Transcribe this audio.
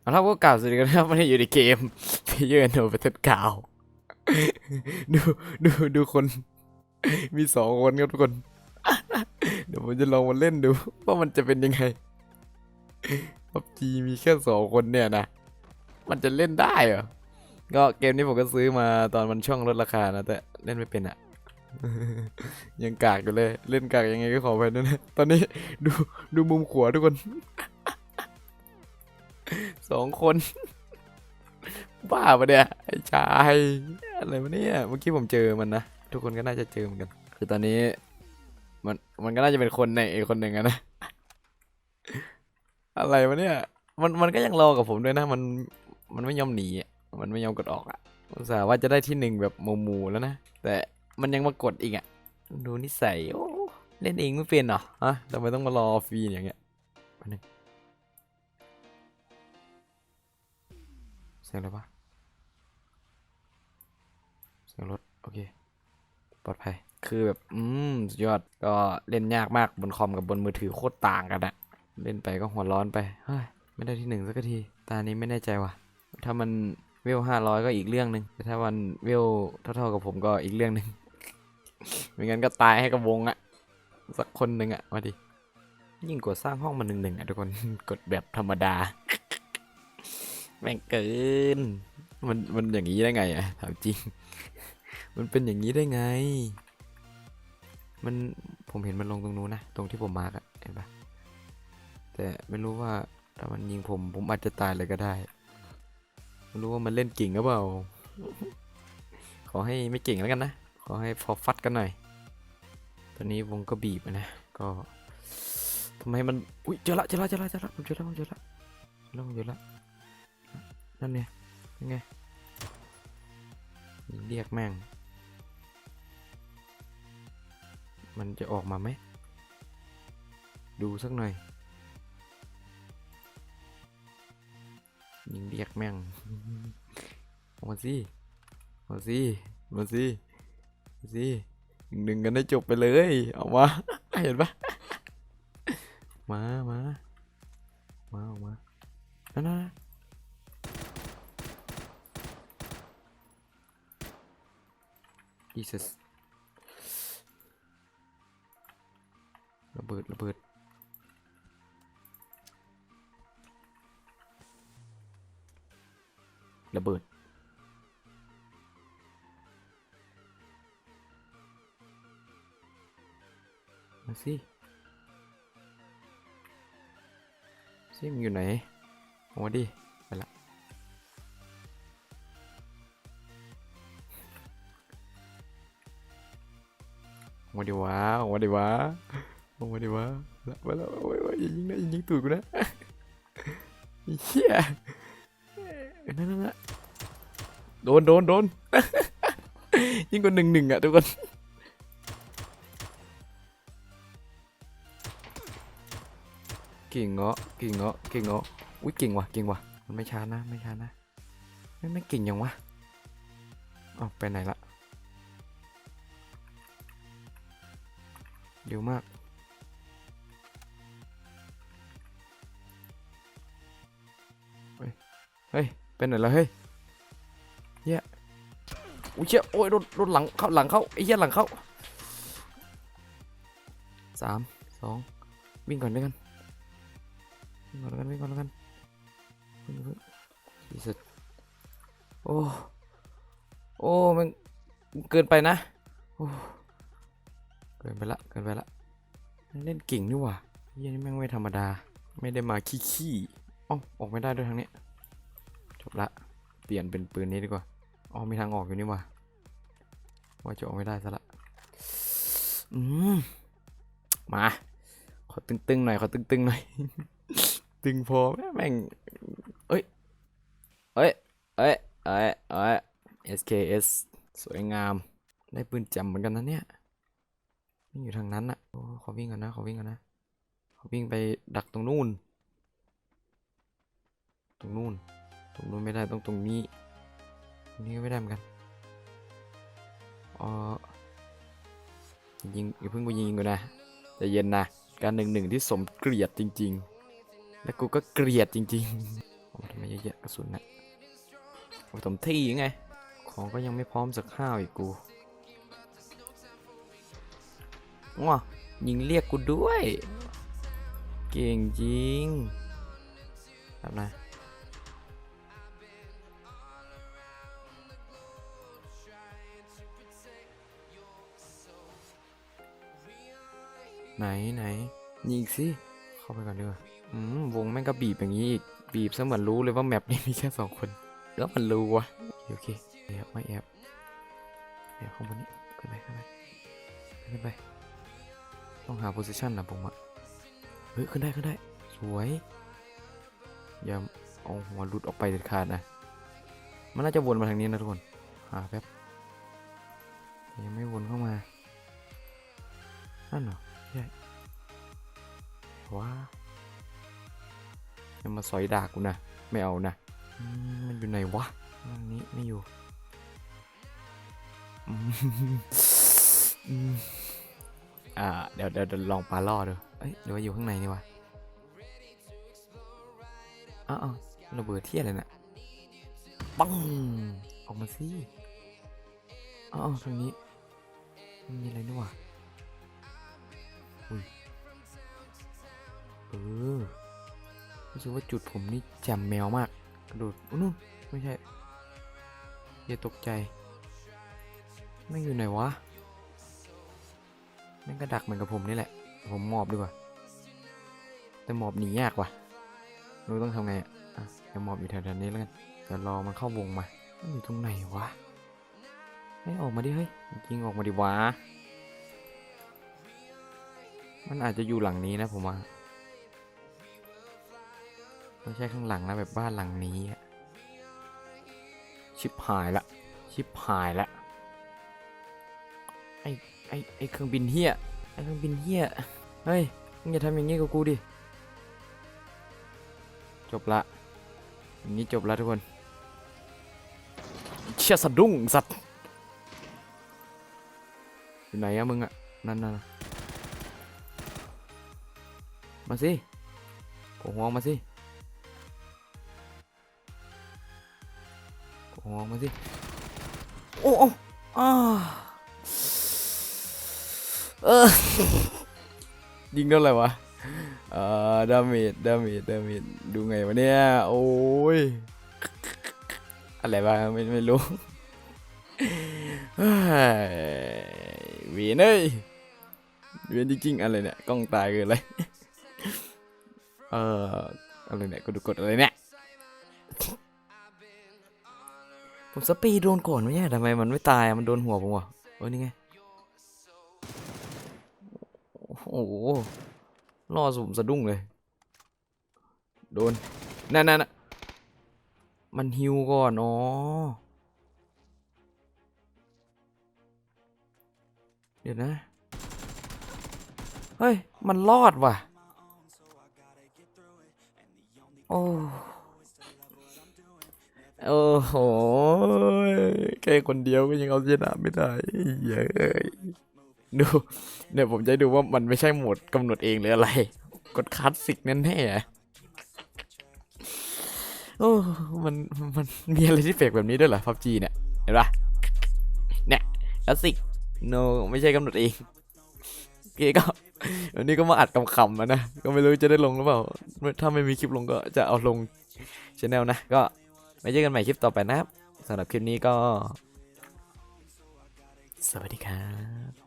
เอาละพวกกล่าวสวัสดีกันนะครับวันนี้อยู่ในเกมเพเยอร์โนเบตกาวดูดูดูคน มีสองคนครับทุกคน เดี๋ยวผมจะลองมาเล่นดู ว่ามันจะเป็นยังไงพับจีมีแค่สองคนเนี่ยนะ มันจะเล่นได้เหรอ ก็เกมนี้ผมก็ซื้อมาตอนมันช่วงลดราคานะ แต่เล่นไม่เป็นอะยังกากอยู่เลย เล่นกากยังไงก็ขอไปด้วยนะ ตอนนี้ดูดูมุมขวาทุกคน สองคน บ้าปะเนี่ยไอ้ชายอะไรวะเนี่ยเมื่อกี้ผมเจอมันนะทุกคนก็น่าจะเจอเหมือนกัน คือตอนนี้ มันมันก็น่าจะเป็นคนในอีกคนหนึ่งนะอะไรวะเนี่ย มันมันก็ยังรอกับผมด้วยนะ มันมันไม่ยอมหนีมันไม่ยอมกดออกอะอุตส่าห์ว่าจะได้ที่หนึ่งแบบหมูๆแล้วนะแต่มันยังมากดอีกอะดูนิสัยโอ้เล่นเองไม่เป็นเหรอฮะทำไมต้องมารอฟรีอย่างเงี้ย สียงอะไรวะเสียงรถ โอเค ปลอดภัย คือแบบ อืมสุดยอด ก็เล่นยากมากบนคอมกับบนมือถือโคตรต่างกันอะเล่นไปก็หัวร้อนไป เฮ้ย ไม่ได้ที่หนึ่งสักที ตานี้ไม่แน่ใจว่ะ ถ้ามันเวลห้าร้อยก็อีกเรื่องหนึ่งแต่ถ้ามันเวลเท่าๆกับผมก็อีกเรื่องหนึ่งไม่งั้นก็ตายให้กับวงอะสักคนหนึ่งอะมาดิ ยิ่งกว่าสร้างห้องมาหนึ่งหนึ่งอะทุกคน กดแบบธรรมดา แม่งเกิน มันมันอย่างนี้ได้ไงอะถามจริง มันเป็นอย่างนี้ได้ไง มันผมเห็นมันลงตรงนู้นนะ ตรงที่ผมมาร์กอะเห็นปะแต่ไม่รู้ว่าถ้ามันยิงผมผมอาจจะตายเลยก็ได้ไม่รู้ว่ามันเล่นเก่งหรือเปล่า ขอให้ไม่เก่งแล้วกันนะ ขอให้พอฟัดกันหน่อย ตอนนี้วงก็บีบนะ ก็ทำไมมัน อุ้ยเจอละเจอละเจอละเจอละผมเจอละผมเจอละเจอละผมเจอละ นั่นเนี่ยยังไงเรียกแม่ง มันจะออกมาไหม ดูสักหน่อย ยิงเรียกแม่งเอามาสิเอามาสิมาสิมาสิหนึ่งกันได้จบไปเลย เอามา เห็นปะมา มา มาออกมานั่นนั่น Jesus ระเบิดระเบิดระเบิดมาสิซิมอยู่ไหนโอ้ดิ มาดิวะออกมาดิวะออกมาดิวะละมาแล้วโอ้ยอย่ายิงนะอย่ายิงตูดกูนะเฮียนั่นนั่นโดนโดนโดนยิ่งกว่าหนึ่งหนึ่งอะทุกคนเก่งเงาะเก่งเงาะเก่งเงาะอุ้ยเก่งว่ะเก่งว่ะมันไม่ช้านะไม่ช้านะไม่ไม่เก่งยังวะอ้าวไปไหนละ เร็วมากเฮ้ยเฮ้ยเป็นไหนแล้วเฮ้ยเหี้ยอุ้ยเชี่ยโอ้ยโดนโดนหลังเข้าหลังเข้าไอ้เหี้ยหลังเข้าสามสองวิ่งก่อนด้วยกันวิ่งก่อนแล้วกันวิ่งก่อนแล้วกันสี่สุดโอ้โอ้มันเกินไปนะโอ้ เกินไปละเกินไปละเล่นเก่งนี่ว่าเฮียนี่แม่งไม่ธรรมดา ไม่ได้มาขี้ขี้อ๋อออกไม่ได้ด้วยทางนี้จบละ เปลี่ยนเป็นปืนนี้ดีกว่าอ๋อมีทางออกอยู่นี่ว่าว่าจะออกไม่ได้ซะละอืมมาขอตึงๆหน่อยขอตึงๆหน่อยตึงพอไหมแม่งเอ้ยเอ้ยเอ้ยเอ้ยเอ้ย SKS สวยงาม ได้ปืนจำเหมือนกันนะเนี่ย วิ่งอยู่ทางนั้นน่ะขอวิ่งก่อนนะขอวิ่งก่อนนะขอวิ่งไปดักตรงนู่น ตรงนู่น ตรงนู้นไม่ได้ต้องตรงนี้ตรงนี้ก็ไม่ได้เหมือนกันอ๋อยิงอย่าเพิ่งไปยิงกูนะใจเย็นนะการหนึ่งหนึ่งที่สมเกลียดจริง ๆ แล้วกูก็เกลียดจริงๆเอามาทำไมเยอะแยะกระสุนนะโอ้ยเต็มที่ไง ของก็ยังไม่พร้อมสักข้าวอีกกู ว้ายิงเรียกกูด้วย เก่งจริงแบบนะไหนไหนยิงสิเข้าไปก่อนดีกว่าอืมวงแม่งก็บีบอย่างนี้อีกบีบซะเหมือนรู้เลยว่าแมปนี้มีแค่สองคน แล้วมันรู้วะโอเคโอเคแอบไม่แอบแอบข้างบนนี้ขึ้นไปขึ้นไปขึ้นไป ต้องหาโพสิชันนะผมอะเฮ้ยขึ้นได้ขึ้นได้ สวย อย่าเอาหัวหลุดออกไปเด็ดขาดนะ มันน่าจะวนมาทางนี้นะทุกคน หาแป๊บ ยังไม่วนเข้ามา นั่นเหรอใช่ว้ายังมาสอยดากกูนะ ไม่เอานะมมันอยู่ไหนวะตรงนี้ไม่อยู่ อืม อ่าเดี๋ยวเดี๋ยวลองปลาล่อดูเอ้ยหรือว่าอยู่ข้างในนี่วะอ้าวอ้าวระเบิดเที่ยอะไรน่ะปังออกมาสิอ้าวทางนี้มันมีอะไรนี่วะอุ้ยเออรู้สึกว่าจุดผมนี่แจ่มแมวมากกระโดดอุ๊ยนู่นไม่ใช่อย่าตกใจไม่อยู่ไหนวะ แม่งก็ดักเหมือนกับผมนี่แหละ ผมหมอบดีกว่า แต่หมอบหนียากว่ะรู้ต้องทำไงอะอะเดี๋ยวหมอบอยู่แถวๆนี้แล้วกันเดี๋ยวรอมันเข้าวงมามันอยู่ตรงไหนวะไม่ออกมาดิเฮ้ยจริงออกมาดิวะมันอาจจะอยู่หลังนี้นะผมว่าไม่ใช่ข้างหลังนะแบบบ้านหลังนี้อะชิบหายละ ชิบหายละไอ ไอไอเครื่องบินเฮียไอเครื่องบินเฮียเฮ้ยมึงอย่าทำอย่างงี้กับกูดิจบละอย่างนี้จบละทุกคนเชี่ยสะดุ้งสัตว์อยู่ไหนอะมึงอะนั่นน่ะมาสิโผล่หัวออกมาสิโผล่หัวออกมาสิโอ้โอ้อ้า เออยิงเท่าไหร่วะเอ่อดาเมจดาเมจดาเมจดูไงวะเนี่ย โอ้ย อะไรบ้างไม่ไม่รู้เฮ้ยเวียนเอ้ยเวียนจริงๆอะไรเนี่ย กล้องตายเกินเลยเอ่ออะไรเนี่ยกดกดอะไรเนี่ยผมสปีดโดนก่อนไม่ใช่ทำไมมันไม่ตายอะมันโดนหัวผมวะเออนี่ไง โอ้โหล่อสุ่มสะดุ้งเลย โดน นั่นนั่นน่ะมันฮิวก่อนอ๋อเดี๋ยวนะ เฮ้ย มันรอดว่ะ โอ้โอ้โห แค่คนเดียวก็ยังเอาชนะไม่ได้เย้ย ดูเดี๋ยวผมจะดูว่ามันไม่ใช่โหมดกำหนดเองหรืออะไร กดคลาสสิกแน่ๆอะโอ้มันมันมีอะไรที่เฟกแบบนี้ด้วยเหรอพับจีเนี่ยเห็นปะเนี่ยคลาสสิก no ไม่ใช่กำหนดเองโอเคก็วันนี้ก็มาอัดคำๆมานะ ก็ไม่รู้จะได้ลงหรือเปล่า ถ้าไม่มีคลิปลงก็จะเอาลงช anel นะ ก็ไว้เจอกันใหม่คลิปต่อไปนะครับสำหรับคลิปนี้ก็ สวัสดีครับ